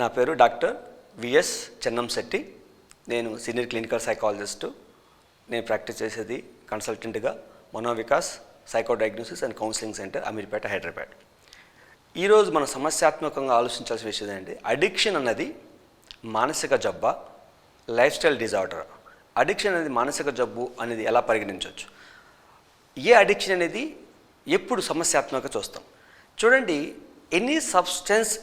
నా పేరు doctor VS Chennamsetty నేను సీనియర్ క్లినికల్ సైకాలజిస్టు. నేను ప్రాక్టీస్ చేసేది కన్సల్టెంట్గా Manovikas psycho diagnosis and counselling centre Ameerpet Hyderabad. ఈరోజు మనం సమస్యాత్మకంగా ఆలోచించాల్సిన విషయం ఏంటంటే అడిక్షన్ అన్నది మానసిక జబ్బ లైఫ్ స్టైల్ డిజార్డర్? అడిక్షన్ అనేది మానసిక జబ్బు అనేది ఎలా పరిగణించవచ్చు? ఏ అడిక్షన్ అనేది ఎప్పుడు సమస్యాత్మకంగా చూస్తాం? చూడండి any substance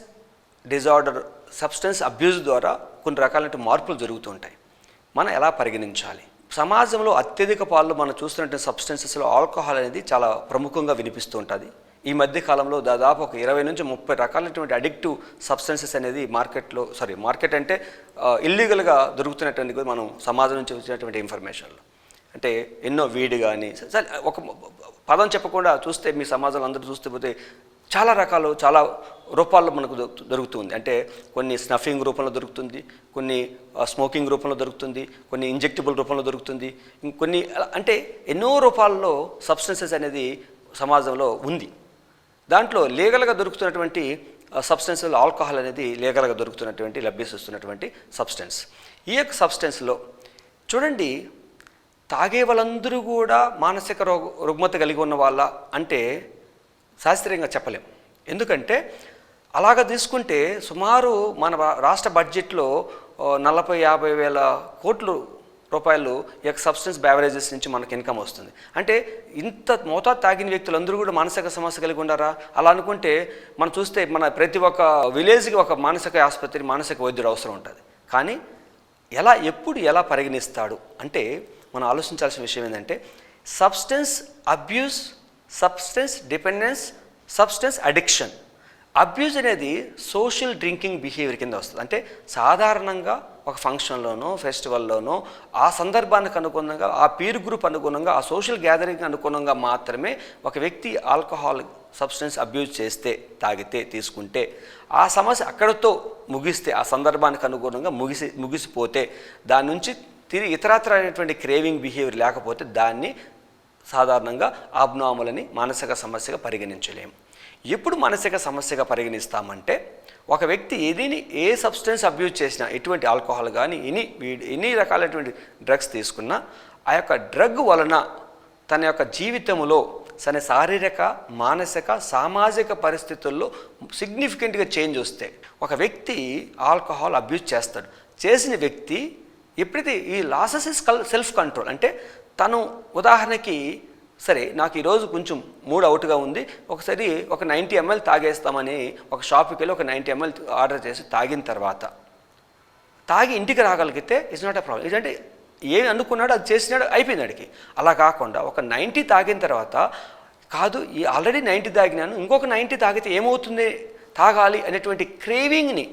disorder substance abuse ద్వారా కొన్ని రకాలైన మార్పులు జరుగుతుంటాయి మనం ఎలా పరిగణించాలి? సమాజంలో అత్యధిక పాలు మనం చూస్తున్నట్టు సబ్స్టెన్సెస్లో ఆల్కహాల్ అనేది చాలా ప్రముఖంగా వినిపిస్తూ ఉంటుంది. ఈ మధ్య కాలంలో దాదాపు ఒక ఇరవై నుంచి ముప్పై రకాలైనటువంటి అడిక్టివ్ సబ్స్టెన్సెస్ అనేది మార్కెట్లో సారీ మార్కెట్ అంటే ఇల్లీగల్గా దొరుకుతున్నటువంటి కూడా మనం సమాజం నుంచి వచ్చినటువంటి ఇన్ఫర్మేషన్లో అంటే ఎన్నో వీడి కానీ ఒక పదం చెప్పకుండా చూస్తే మీ సమాజంలో అందరూ చూస్తే పోతే చాలా రకాలు చాలా రూపాల్లో మనకు దొరుకుతుంది. అంటే కొన్ని స్నఫింగ్ రూపంలో దొరుకుతుంది కొన్ని స్మోకింగ్ రూపంలో దొరుకుతుంది కొన్ని ఇంజెక్టబుల్ రూపంలో దొరుకుతుంది. కొన్ని అలా- అంటే ఎన్నో రూపాల్లో సబ్స్టెన్సెస్ అనేది సమాజంలో ఉంది. దాంట్లో లీగల్గా దొరుకుతున్నటువంటి సబ్స్టెన్స్లో ఆల్కహాల్ అనేది లీగల్గా దొరుకుతున్నటువంటి లభ్యసిస్తున్నటువంటి సబ్స్టెన్స్. ఈ యొక్క సబ్స్టెన్స్లో చూడండి తాగే వాళ్ళందరూ కూడా మానసిక రోగ రుగ్మత కలిగి ఉన్న వాళ్ళ అంటే శాస్త్రీయంగా చెప్పలేం ఎందుకంటే అలాగ తీసుకుంటే సుమారు మన రాష్ట్ర బడ్జెట్లో నలభై యాభై వేల కోట్లు రూపాయలు ఈ యొక్క సబ్స్టెన్స్ బ్యావరేజెస్ నుంచి మనకి ఇన్కమ్ వస్తుంది. అంటే ఇంత మోతాదు తాగిన వ్యక్తులు అందరూ కూడా మానసిక సమస్య కలిగి ఉండారా అలా అనుకుంటే మనం చూస్తే మన ప్రతి ఒక్క విలేజ్కి ఒక మానసిక ఆసుపత్రి మానసిక వైద్యుడు అవసరం ఉంటుంది. కానీ ఎలా ఎప్పుడు ఎలా పరిగణిస్తాడు? అంటే మనం ఆలోచించాల్సిన విషయం ఏంటంటే substance abuse substance dependence substance addiction abuse అనేది సోషల్ డ్రింకింగ్ బిహేవియర్ కింద వస్తుంది. అంటే సాధారణంగా ఒక ఫంక్షన్లోనో ఫెస్టివల్లోనో ఆ సందర్భానికి అనుగుణంగా ఆ పీర్ గ్రూప్ అనుగుణంగా ఆ సోషల్ గ్యాదరింగ్ అనుగుణంగా మాత్రమే ఒక వ్యక్తి ఆల్కహాల్ సబ్స్టెన్స్ అబ్యూజ్ చేస్తే తాగితే తీసుకుంటే ఆ సమస్య అక్కడతో ముగిస్తే ఆ సందర్భానికి అనుగుణంగా ముగిసి ముగిసిపోతే దాని నుంచి తిరిగి ఇతరత్ర అనేటువంటి క్రేవింగ్ బిహేవియర్ లేకపోతే దాన్ని సాధారణంగా అబ్నార్మల్ అని మానసిక సమస్యగా పరిగణించలేము ఎప్పుడు మానసిక సమస్యగా పరిగణిస్తామంటే ఒక వ్యక్తి ఏదీని ఏ సబ్స్టెన్స్ అబ్యూజ్ చేసినా ఎటువంటి ఆల్కహాల్ కానీ ఎనీ వీడి ఎన్ని రకాలైనటువంటి డ్రగ్స్ తీసుకున్నా ఆ యొక్క డ్రగ్ వలన తన యొక్క జీవితంలో తన శారీరక మానసిక సామాజిక పరిస్థితుల్లో సిగ్నిఫికెంట్గా చేంజ్ వస్తే ఒక వ్యక్తి ఆల్కహాల్ అబ్యూజ్ చేస్తాడు. చేసిన వ్యక్తి ఎప్పుడైతే ఈ లాసెస్ ఇస్ కల్ సెల్ఫ్ కంట్రోల్ అంటే తను ఉదాహరణకి సరే నాకు ఈరోజు కొంచెం మూడ్ అవుట్గా ఉంది ఒకసారి ఒక నైంటీ ఎంఎల్ తాగేస్తామని ఒక షాప్కి వెళ్ళి ఒక నైంటీ ఎంఎల్ ఆర్డర్ చేసి తాగిన తర్వాత తాగి ఇంటికి రాగలిగితే ఇట్స్ నాట్ ఎ ప్రాబ్లం ఏంటంటే ఏమి అనుకున్నాడో అది చేసినాడు అయిపోయింది అడిగి అలా కాకుండా ఒక నైంటీ తాగిన తర్వాత కాదు ఈ ఆల్రెడీ నైంటీ తాగినాను ఇంకొక నైంటీ తాగితే ఏమవుతుంది? తాగాలి అనేటువంటి క్రేవింగ్ని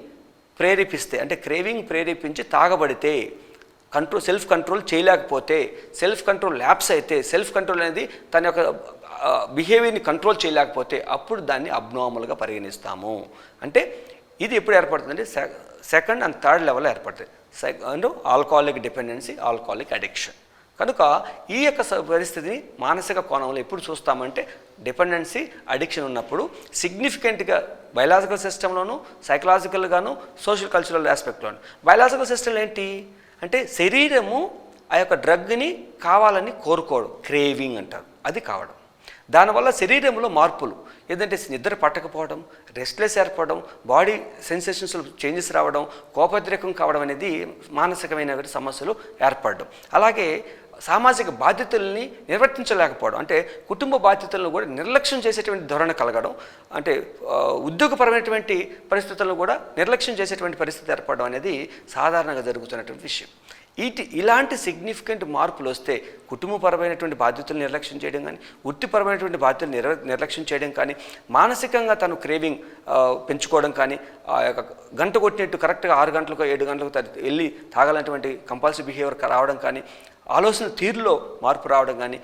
ప్రేరేపిస్తే అంటే క్రేవింగ్ ప్రేరేపించి తాగబడితే కంట్రోల్ సెల్ఫ్ కంట్రోల్ చేయలేకపోతే సెల్ఫ్ కంట్రోల్ ల్యాప్స్ అయితే సెల్ఫ్ కంట్రోల్ అనేది తన యొక్క బిహేవియర్ని కంట్రోల్ చేయలేకపోతే అప్పుడు దాన్ని అబ్నార్మల్గా పరిగణిస్తాము. అంటే ఇది ఎప్పుడు ఏర్పడుతుందంటే సెకండ్ అండ్ థర్డ్ లెవెల్ ఏర్పడుతుంది second alcoholic dependency alcoholic addiction కనుక ఈ యొక్క పరిస్థితిని మానసిక కోణంలో ఎప్పుడు చూస్తామంటే డిపెండెన్సీ అడిక్షన్ ఉన్నప్పుడు సిగ్నిఫికెంట్గా బయలాజికల్ సిస్టంలోను సైకలాజికల్గాను సోషల్ కల్చరల్ ఆస్పెక్ట్లోను బయలాజికల్ సిస్టమ్ ఏంటి? అంటే శరీరము ఆ యొక్క డ్రగ్ని కావాలని కోరుకోవడం క్రేవింగ్ అంటారు. అది కావడం. దానివల్ల శరీరంలో మార్పులు. ఏదంటే నిద్ర పట్టకపోవడం రెస్ట్లెస్ ఏర్పడడం బాడీ సెన్సేషన్స్లో చేంజెస్ రావడం కోపద్రేకం కావడం అనేది మానసికమైన సమస్యలు ఏర్పడడం. అలాగే సామాజిక బాధ్యతల్ని నిర్వర్తించలేకపోవడం అంటే కుటుంబ బాధ్యతలను కూడా నిర్లక్ష్యం చేసేటువంటి ధోరణి కలగడం అంటే ఉద్యోగపరమైనటువంటి పరిస్థితులను కూడా నిర్లక్ష్యం చేసేటువంటి పరిస్థితి ఏర్పడడం అనేది సాధారణంగా జరుగుతున్నటువంటి విషయం. ఇటు ఇలాంటి సిగ్నిఫికెంట్ మార్పులు వస్తే కుటుంబపరమైనటువంటి బాధ్యతలు నిర్లక్ష్యం చేయడం కానీ వృత్తిపరమైనటువంటి బాధ్యతలు నిర్ నిర్లక్ష్యం చేయడం కానీ మానసికంగా తను క్రేవింగ్ పెంచుకోవడం కానీ ఆ యొక్క గంట కొట్టినట్టు కరెక్ట్గా ఆరు గంటలకు ఏడు గంటలకు వెళ్ళి తాగాలన్నటువంటి కంపల్సరీ బిహేవియర్ రావడం కానీ ఆలోచన తీరులో మార్పు రావడం కానీ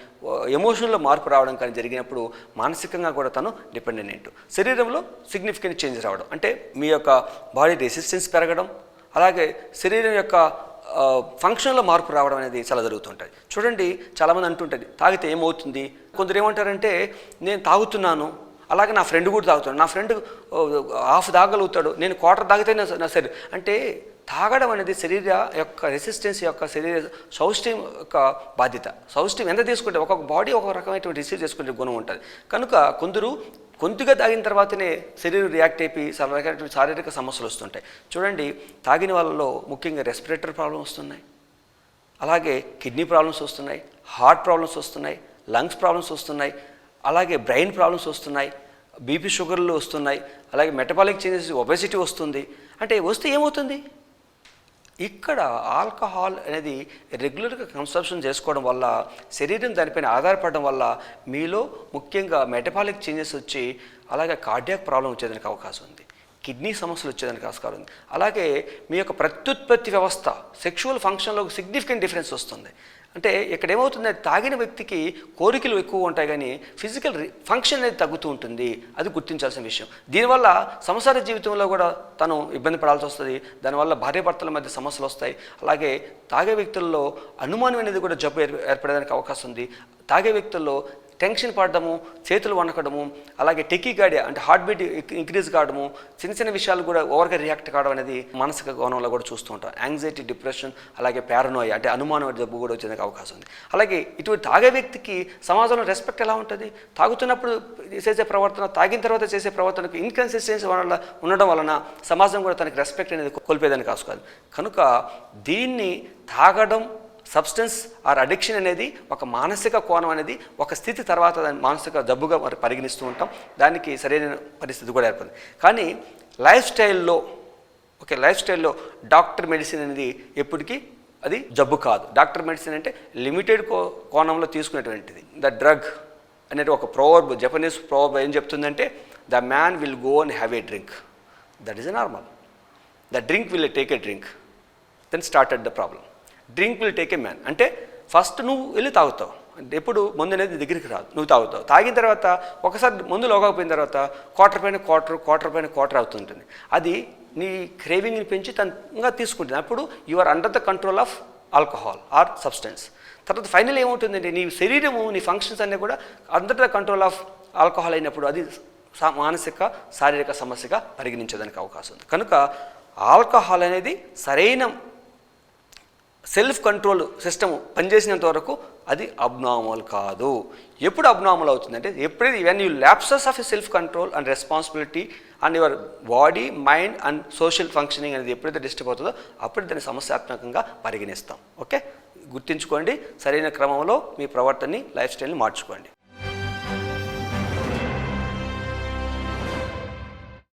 ఎమోషన్లో మార్పు రావడం కానీ జరిగినప్పుడు మానసికంగా కూడా తను డిపెండెంట్ శరీరంలో సిగ్నిఫికెంట్ చేంజ్ రావడం. అంటే మీ యొక్క బాడీ రెసిస్టెన్స్ పెరగడం అలాగే శరీరం యొక్క ఫంక్షన్లో మార్పు రావడం అనేది చాలా జరుగుతుంటుంది చూడండి చాలామంది అంటుంటుంది తాగితే ఏమవుతుంది? కొందరు ఏమంటారంటే నేను తాగుతున్నాను అలాగే నా ఫ్రెండ్ కూడా తాగుతాడు. నా ఫ్రెండ్ హాఫ్ తాగలుగుతాడు నేను క్వార్టర్ తాగితే నా సరే అంటే తాగడం అనేది శరీర యొక్క రెసిస్టెన్స్ యొక్క శరీర సౌష్ఠ్యం యొక్క బాధ్యత. సౌష్ఠ్యం ఎంత తీసుకుంటే ఒక్కొక్క బాడీ ఒక రకమైనటువంటి రిసీవ్ చేసుకునే గుణం ఉంటుంది. కనుక కొందరు కొద్దిగా తాగిన తర్వాతనే శరీరం రియాక్ట్ అయిపోయి చాలా రకమైనటువంటి శారీరక సమస్యలు వస్తుంటాయి. చూడండి తాగిన వాళ్ళలో ముఖ్యంగా రెస్పిరేటర్ ప్రాబ్లమ్స్ వస్తున్నాయి. అలాగే కిడ్నీ ప్రాబ్లమ్స్ వస్తున్నాయి హార్ట్ ప్రాబ్లమ్స్ వస్తున్నాయి లంగ్స్ ప్రాబ్లమ్స్ వస్తున్నాయి అలాగే బ్రెయిన్ ప్రాబ్లమ్స్ వస్తున్నాయి బీపీ షుగర్లు వస్తున్నాయి అలాగే మెటబాలిక్ చేంజెస్ ఒబెసిటీ వస్తుంది. అంటే వస్తే ఏమవుతుంది? ఇక్కడ ఆల్కహాల్ అనేది రెగ్యులర్గా కన్సంప్షన్ చేసుకోవడం వల్ల శరీరం దానిపైన ఆధారపడడం వల్ల మీలో ముఖ్యంగా మెటబాలిక్ చేంజెస్ వచ్చి అలాగే కార్డియాక్ ప్రాబ్లం వచ్చేదానికి అవకాశం ఉంది. కిడ్నీ సమస్యలు వచ్చేదానికి ఆస్కారం ఉంది. అలాగే మీ యొక్క ప్రత్యుత్పత్తి వ్యవస్థ సెక్షువల్ ఫంక్షన్లో సిగ్నిఫికెంట్ డిఫరెన్స్ వస్తుంది. అంటే ఇక్కడ ఏమవుతుందంటే తాగిన వ్యక్తికి కోరికలు ఎక్కువ ఉంటాయి కానీ ఫిజికల్ ఫంక్షన్ అనేది తగ్గుతూ ఉంటుంది. అది గుర్తించాల్సిన విషయం. దీనివల్ల సంసార జీవితంలో కూడా తను ఇబ్బంది పడాల్సి వస్తుంది. దానివల్ల భార్యాభర్తల మధ్య సమస్యలు వస్తాయి. అలాగే తాగే వ్యక్తుల్లో అనుమానం అనేది కూడా జబ్బు ఏర్పడడానికి అవకాశం ఉంది. తాగే వ్యక్తుల్లో టెన్షన్ పడడము చేతులు వణకడము అలాగే టెకీగాడియా అంటే హార్ట్ బీట్ ఇంక్రీజ్ కావడము చిన్న చిన్న విషయాలు కూడా ఓవర్గా రియాక్ట్ కావడం అనేది మానసిక కోణంలో కూడా చూస్తూ ఉంటాం. యాంగ్జైటీ డిప్రెషన్ అలాగే పారనోయ అంటే అనుమానం జబ్బు కూడా వచ్చేందుకు అవకాశం ఉంది. అలాగే ఇటువంటి తాగే వ్యక్తికి సమాజంలో రెస్పెక్ట్ ఎలా ఉంటుంది? తాగుతున్నప్పుడు చేసే ప్రవర్తన తాగిన తర్వాత చేసే ప్రవర్తనకు ఇన్కన్సిస్టెన్సీ వల్ల ఉండడం వలన సమాజం కూడా తనకి రెస్పెక్ట్ అనేది కోల్పోయేదానికి కాదు. కనుక దీన్ని తాగడం సబ్స్టెన్స్ ఆర్ అడిక్షన్ అనేది ఒక మానసిక కోణం అనేది ఒక స్థితి తర్వాత దాన్ని మానసిక జబ్బుగా మరి పరిగణిస్తూ ఉంటాం. దానికి సరైన పరిస్థితి కూడా ఏర్పడింది. కానీ లైఫ్ స్టైల్లో ఓకే లైఫ్ స్టైల్లో డాక్టర్ మెడిసిన్ అనేది ఎప్పటికీ అది జబ్బు కాదు. డాక్టర్ మెడిసిన్ అంటే లిమిటెడ్ కో కోణంలో తీసుకునేటువంటిది. ద డ్రగ్ అనేది ఒక ప్రోవర్బ్ జపనీస్ ప్రోవర్బ్ ఏం చెప్తుందంటే the man will go and have a drink. That is normal. The drink will take a drink. Then started the problem. Drink will take a man అంటే first నువ్వు వెళ్ళి తాగుతావు. అంటే ఎప్పుడు మందు అనేది దగ్గరికి రాదు. నువ్వు తాగుతావు. తాగిన తర్వాత ఒకసారి మందు లోకపోయిన తర్వాత క్వార్టర్ పైన క్వార్టర్ క్వార్టర్ పైన క్వార్టర్ అవుతుంటుంది. అది నీ క్రేవింగ్ని పెంచి తనగా తీసుకుంటుంది. అప్పుడు you are under the control of alcohol or substance తర్వాత ఫైనల్ ఏముంటుందంటే నీ శరీరము నీ ఫంక్షన్స్ అన్నీ కూడా under the control of alcohol అయినప్పుడు అది సా- మానసిక శారీరక సమస్యగా పరిగణించడానికి అవకాశం ఉంది. కనుక ఆల్కహాల్ అనేది సరైన సెల్ఫ్ కంట్రోల్ సిస్టమ్ పనిచేసినంత వరకు అది అబ్నార్మల్ కాదు. ఎప్పుడు అబ్నార్మల్ అవుతుందంటే ఎప్పుడైతే when you lapses of self control and responsibility and your body mind and social functioning అనేది ఎప్పుడైతే డిస్టర్బ్ అవుతుందో అప్పుడు దాన్ని సమస్యాత్మకంగా పరిగణిస్తాం. ఓకే గుర్తుంచుకోండి సరైన క్రమంలో మీ ప్రవర్తనని లైఫ్ స్టైల్ని మార్చుకోండి.